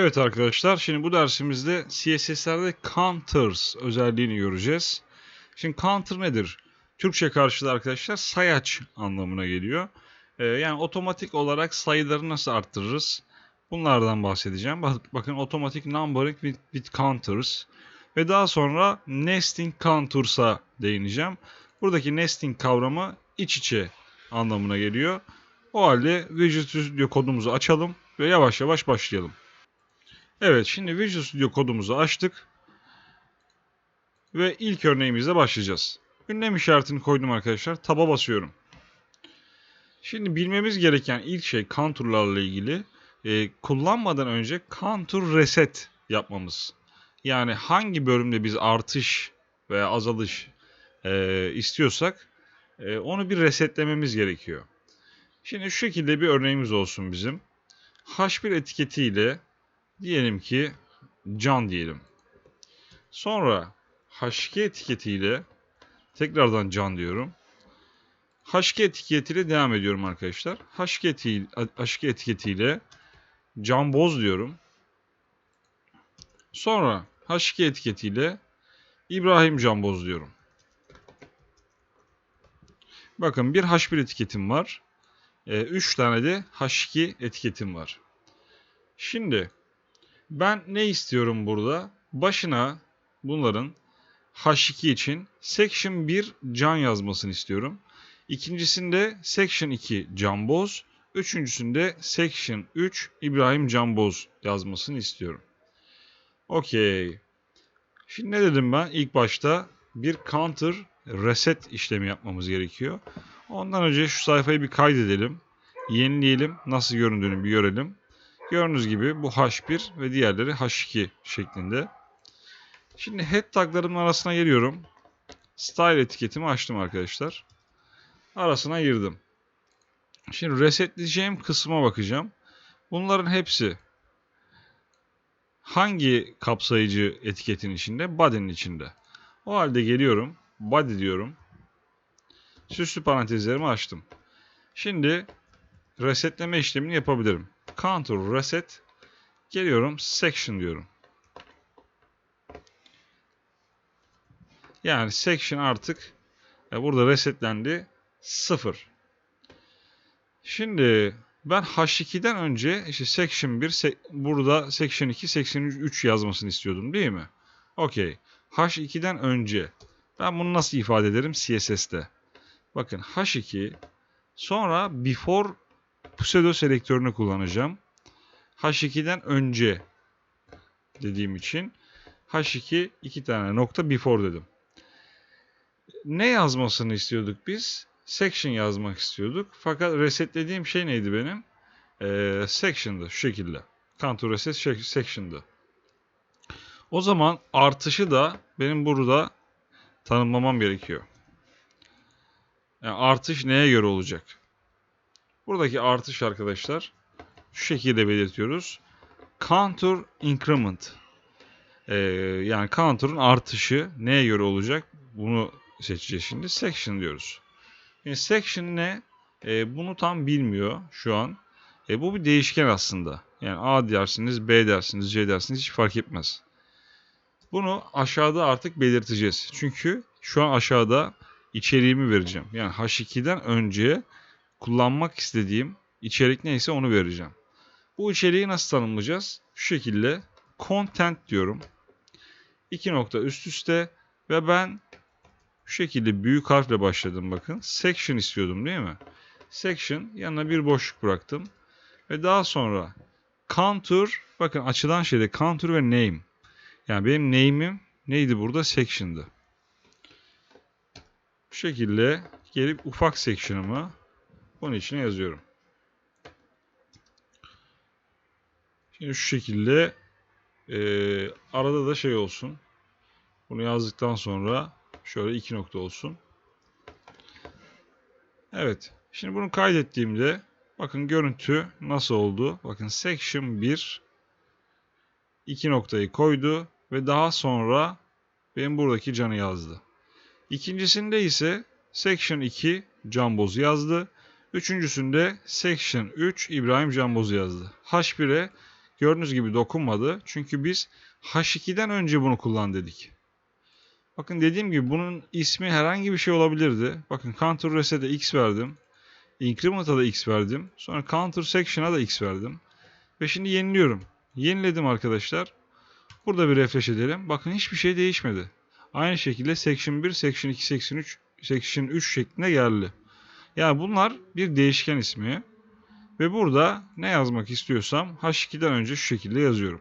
Evet arkadaşlar, şimdi bu dersimizde CSS'lerde counters özelliğini göreceğiz. Şimdi counter nedir? Türkçe karşılığı arkadaşlar sayaç anlamına geliyor. Ee, yani otomatik olarak sayıları nasıl arttırırız? Bunlardan bahsedeceğim. Bak, bakın otomatik numbering with, with counters. Ve daha sonra nesting counters'a değineceğim. Buradaki nesting kavramı iç içe anlamına geliyor. O halde Visual Studio kodumuzu açalım ve yavaş yavaş başlayalım. Evet şimdi Visual Studio kodumuzu açtık. Ve ilk örneğimizle başlayacağız. Ünlem işaretini koydum arkadaşlar. Taba basıyorum. Şimdi bilmemiz gereken ilk şey contourlarla ilgili e, kullanmadan önce contour reset yapmamız. Yani hangi bölümde biz artış veya azalış e, istiyorsak e, onu bir resetlememiz gerekiyor. Şimdi şu şekilde bir örneğimiz olsun bizim. H1 etiketiyle Diyelim ki can diyelim. Sonra H2 etiketiyle tekrardan can diyorum. H2 etiketiyle devam ediyorum arkadaşlar. H2, eti, H2 etiketiyle can boz diyorum. Sonra H2 etiketiyle İbrahim can boz diyorum. Bakın bir H1 etiketim var. 3 ee, tane de H2 etiketim var. Şimdi ben ne istiyorum burada? Başına bunların H2 için section 1 can yazmasını istiyorum. İkincisinde section 2 Canboz. Üçüncüsünde section 3 İbrahim Canboz yazmasını istiyorum. Okey. Şimdi ne dedim ben? İlk başta bir counter reset işlemi yapmamız gerekiyor. Ondan önce şu sayfayı bir kaydedelim. Yenileyelim. Nasıl göründüğünü bir görelim. Gördüğünüz gibi bu H1 ve diğerleri H2 şeklinde. Şimdi head taglarımın arasına giriyorum. Style etiketimi açtım arkadaşlar. Arasına girdim. Şimdi resetleyeceğim kısma bakacağım. Bunların hepsi hangi kapsayıcı etiketin içinde? Body'nin içinde. O halde geliyorum. Body diyorum. Süslü parantezlerimi açtım. Şimdi resetleme işlemini yapabilirim. Counter reset. Geliyorum section diyorum. Yani section artık e, burada resetlendi 0. Şimdi ben H2'den önce işte section 1 se burada section 2 section 3 yazmasını istiyordum değil mi? Okey. H2'den önce ben bunu nasıl ifade ederim CSS'te? Bakın H2 sonra before pseudo selektörünü kullanacağım. H2'den önce dediğim için H2 iki tane nokta before dedim. Ne yazmasını istiyorduk biz? Section yazmak istiyorduk. Fakat resetlediğim şey neydi benim? Ee, section'dı şu şekilde. Contour reset section'dı. O zaman artışı da benim burada tanımlamam gerekiyor. Yani artış neye göre olacak? Buradaki artış arkadaşlar şu şekilde belirtiyoruz. Counter increment. Ee, yani counter'ın artışı neye göre olacak? Bunu seçeceğiz şimdi. Section diyoruz. Yani section ne? Ee, bunu tam bilmiyor şu an. E, bu bir değişken aslında. Yani A dersiniz, B dersiniz, C dersiniz hiç fark etmez. Bunu aşağıda artık belirteceğiz. Çünkü şu an aşağıda içeriğimi vereceğim. Yani H2'den önce kullanmak istediğim içerik neyse onu vereceğim. Bu içeriği nasıl tanımlayacağız? Şu şekilde content diyorum. İki nokta üst üste ve ben şu şekilde büyük harfle başladım bakın. Section istiyordum değil mi? Section yanına bir boşluk bıraktım. Ve daha sonra contour bakın açılan şeyde contour ve name. Yani benim name'im neydi burada? Section'dı. Bu şekilde gelip ufak section'ımı bunun içine yazıyorum. Şimdi şu şekilde e, arada da şey olsun. Bunu yazdıktan sonra şöyle iki nokta olsun. Evet. Şimdi bunu kaydettiğimde bakın görüntü nasıl oldu? Bakın section 1 iki noktayı koydu ve daha sonra benim buradaki canı yazdı. İkincisinde ise section 2 camboz yazdı. Üçüncüsünde section 3 İbrahim Camboz yazdı. H1'e gördüğünüz gibi dokunmadı. Çünkü biz H2'den önce bunu kullan dedik. Bakın dediğim gibi bunun ismi herhangi bir şey olabilirdi. Bakın counter reset'e x verdim. Increment'a da x verdim. Sonra counter section'a da x verdim. Ve şimdi yeniliyorum. Yeniledim arkadaşlar. Burada bir refresh edelim. Bakın hiçbir şey değişmedi. Aynı şekilde section 1, section 2, section 3, section 3 şeklinde geldi. Yani bunlar bir değişken ismi. Ve burada ne yazmak istiyorsam H2'den önce şu şekilde yazıyorum.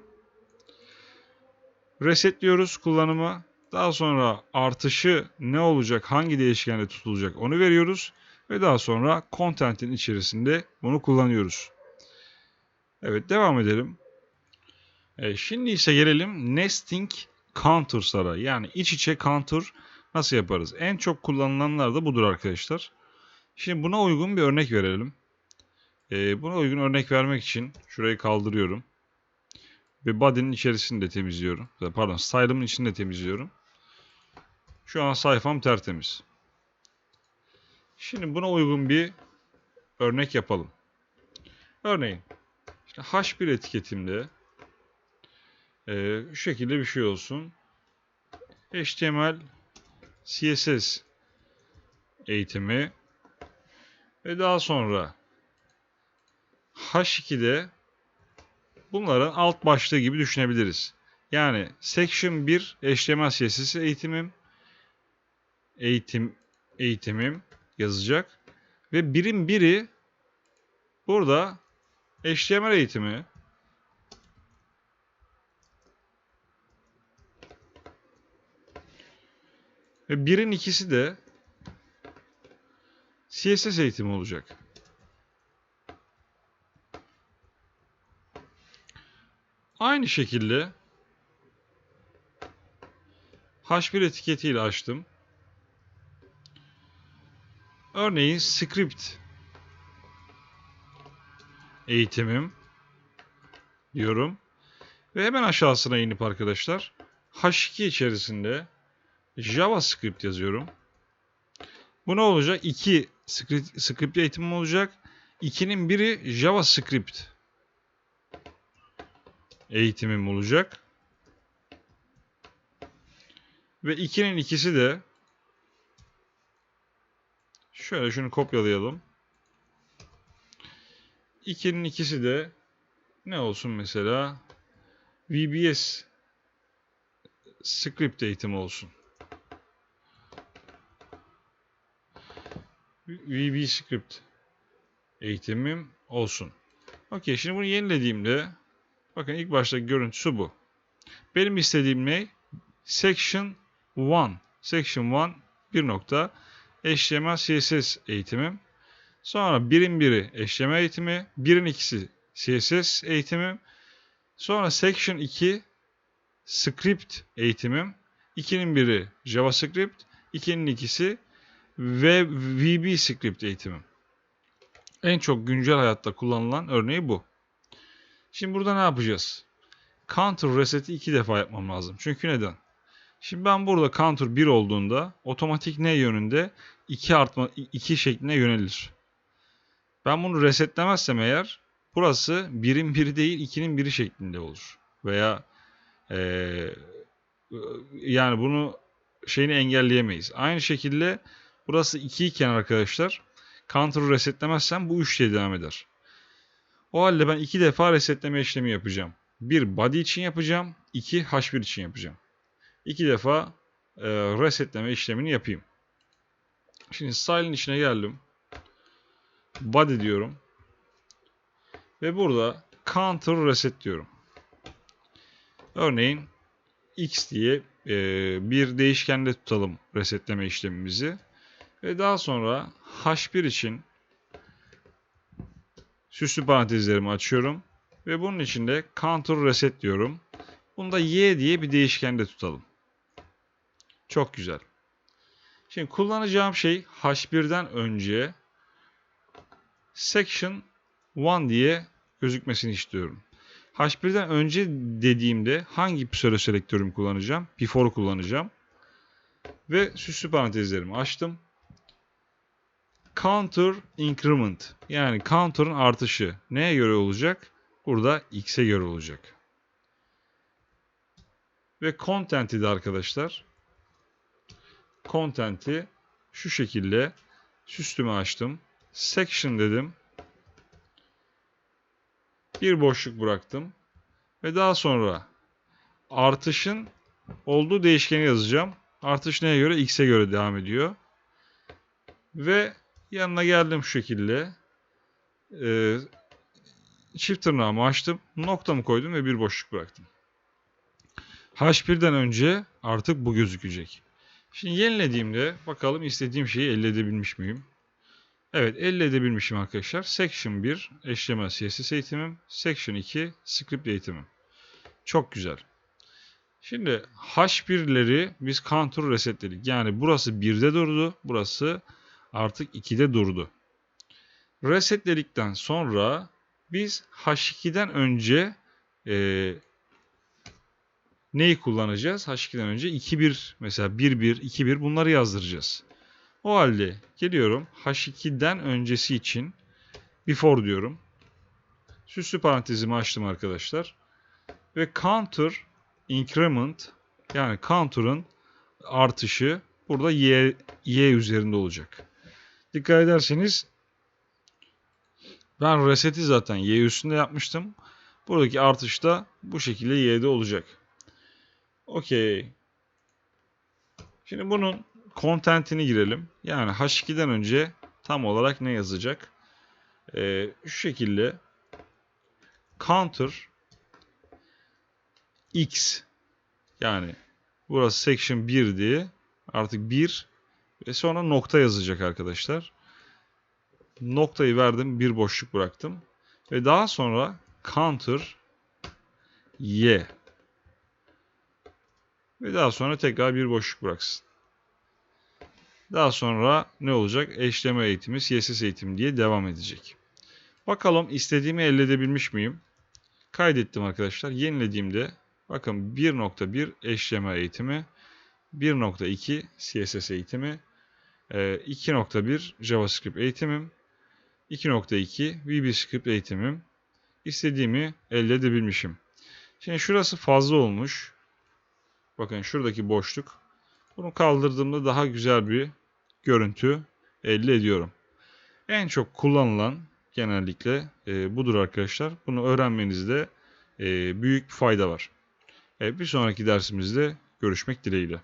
Resetliyoruz kullanımı. Daha sonra artışı ne olacak, hangi değişkenle tutulacak onu veriyoruz. Ve daha sonra content'in içerisinde bunu kullanıyoruz. Evet devam edelim. Evet, şimdi ise gelelim nesting counters'lara. Yani iç içe counter nasıl yaparız? En çok kullanılanlar da budur arkadaşlar. Şimdi buna uygun bir örnek verelim. Ee, buna uygun örnek vermek için şurayı kaldırıyorum. Ve body'nin içerisini de temizliyorum. Pardon style'ımın içini de temizliyorum. Şu an sayfam tertemiz. Şimdi buna uygun bir örnek yapalım. Örneğin işte H1 etiketimde e, şu şekilde bir şey olsun. HTML CSS eğitimi ve daha sonra H2'de bunların alt başlığı gibi düşünebiliriz. Yani section 1 HTML CSS eğitimim eğitim eğitimim yazacak ve birim biri burada HTML eğitimi ve birin ikisi de CSS eğitimi olacak. Aynı şekilde H1 etiketiyle açtım. Örneğin script eğitimim diyorum. Ve hemen aşağısına inip arkadaşlar H2 içerisinde JavaScript yazıyorum. Bu ne olacak? 2 script, script eğitimim olacak. 2'nin biri JavaScript eğitimim olacak. Ve 2'nin ikisi de şöyle şunu kopyalayalım. 2'nin ikisi de ne olsun mesela VBS script eğitimi olsun. VB script eğitimim olsun. Okey şimdi bunu yenilediğimde bakın ilk başta görüntüsü bu. Benim istediğim ne? Section 1. Section 1 1 nokta HTML CSS eğitimim. Sonra birin biri HTML eğitimi, birin ikisi CSS eğitimim. Sonra Section 2 Script eğitimim. 2'nin biri JavaScript, 2'nin ikisi ve VB Script eğitimim. En çok güncel hayatta kullanılan örneği bu. Şimdi burada ne yapacağız? Counter reset'i iki defa yapmam lazım. Çünkü neden? Şimdi ben burada counter 1 olduğunda otomatik ne yönünde 2 artma 2 şekline yönelir. Ben bunu resetlemezsem eğer burası 1'in 1'i değil 2'nin 1'i şeklinde olur. Veya ee, yani bunu şeyini engelleyemeyiz. Aynı şekilde burası 2 iken arkadaşlar counter resetlemezsem bu 3 diye devam eder. O halde ben 2 defa resetleme işlemi yapacağım. Bir body için yapacağım. 2 h1 için yapacağım. 2 defa e, resetleme işlemini yapayım. Şimdi style'in içine geldim. Body diyorum. Ve burada counter reset diyorum. Örneğin x diye e, bir değişkende tutalım resetleme işlemimizi. Ve daha sonra h1 için süslü parantezlerimi açıyorum. Ve bunun içinde counter reset diyorum. Bunu da y diye bir değişkende tutalım. Çok güzel. Şimdi kullanacağım şey h1'den önce section 1 diye gözükmesini istiyorum. H1'den önce dediğimde hangi pseudo selektörümü kullanacağım? Before kullanacağım. Ve süslü parantezlerimi açtım. Counter increment yani counter'ın artışı neye göre olacak? burada x'e göre olacak. Ve content'i de arkadaşlar content'i şu şekilde süslüme açtım. Section dedim. Bir boşluk bıraktım. Ve daha sonra artışın olduğu değişkeni yazacağım. Artış neye göre? X'e göre devam ediyor. Ve yanına geldim şu şekilde. Ee, çift tırnağımı açtım. Noktamı koydum ve bir boşluk bıraktım. H1'den önce artık bu gözükecek. Şimdi yenilediğimde bakalım istediğim şeyi elde edebilmiş miyim? Evet elde edebilmişim arkadaşlar. Section 1 HTML CSS eğitimim. Section 2 script eğitimim. Çok güzel. Şimdi H1'leri biz counter resetledik. Yani burası 1'de durdu. Burası artık 2'de durdu. Resetledikten sonra biz H2'den önce e, neyi kullanacağız? H2'den önce 2-1 mesela 1-1, 2-1 bunları yazdıracağız. O halde geliyorum H2'den öncesi için before diyorum. Süslü parantezimi açtım arkadaşlar. Ve counter increment yani counter'ın artışı burada y, y üzerinde olacak. Dikkat ederseniz ben reset'i zaten y üstünde yapmıştım. Buradaki artış da bu şekilde y'de olacak. Okey. Şimdi bunun content'ini girelim. Yani H2'den önce tam olarak ne yazacak? Ee, şu şekilde counter x yani burası section 1 diye artık 1 ve sonra nokta yazacak arkadaşlar. Noktayı verdim, bir boşluk bıraktım ve daha sonra counter y ve daha sonra tekrar bir boşluk bıraksın. Daha sonra ne olacak? HTML eğitimi, CSS eğitimi diye devam edecek. Bakalım istediğimi elde edebilmiş miyim? Kaydettim arkadaşlar. Yenilediğimde bakın 1.1 HTML eğitimi, 1.2 CSS eğitimi, 2.1 JavaScript eğitimim, 2.2 VBScript eğitimim. İstediğimi elde edebilmişim. Şimdi şurası fazla olmuş. Bakın şuradaki boşluk. Bunu kaldırdığımda daha güzel bir görüntü elde ediyorum. En çok kullanılan genellikle e, budur arkadaşlar. Bunu öğrenmenizde e, büyük bir fayda var. Evet, bir sonraki dersimizde görüşmek dileğiyle.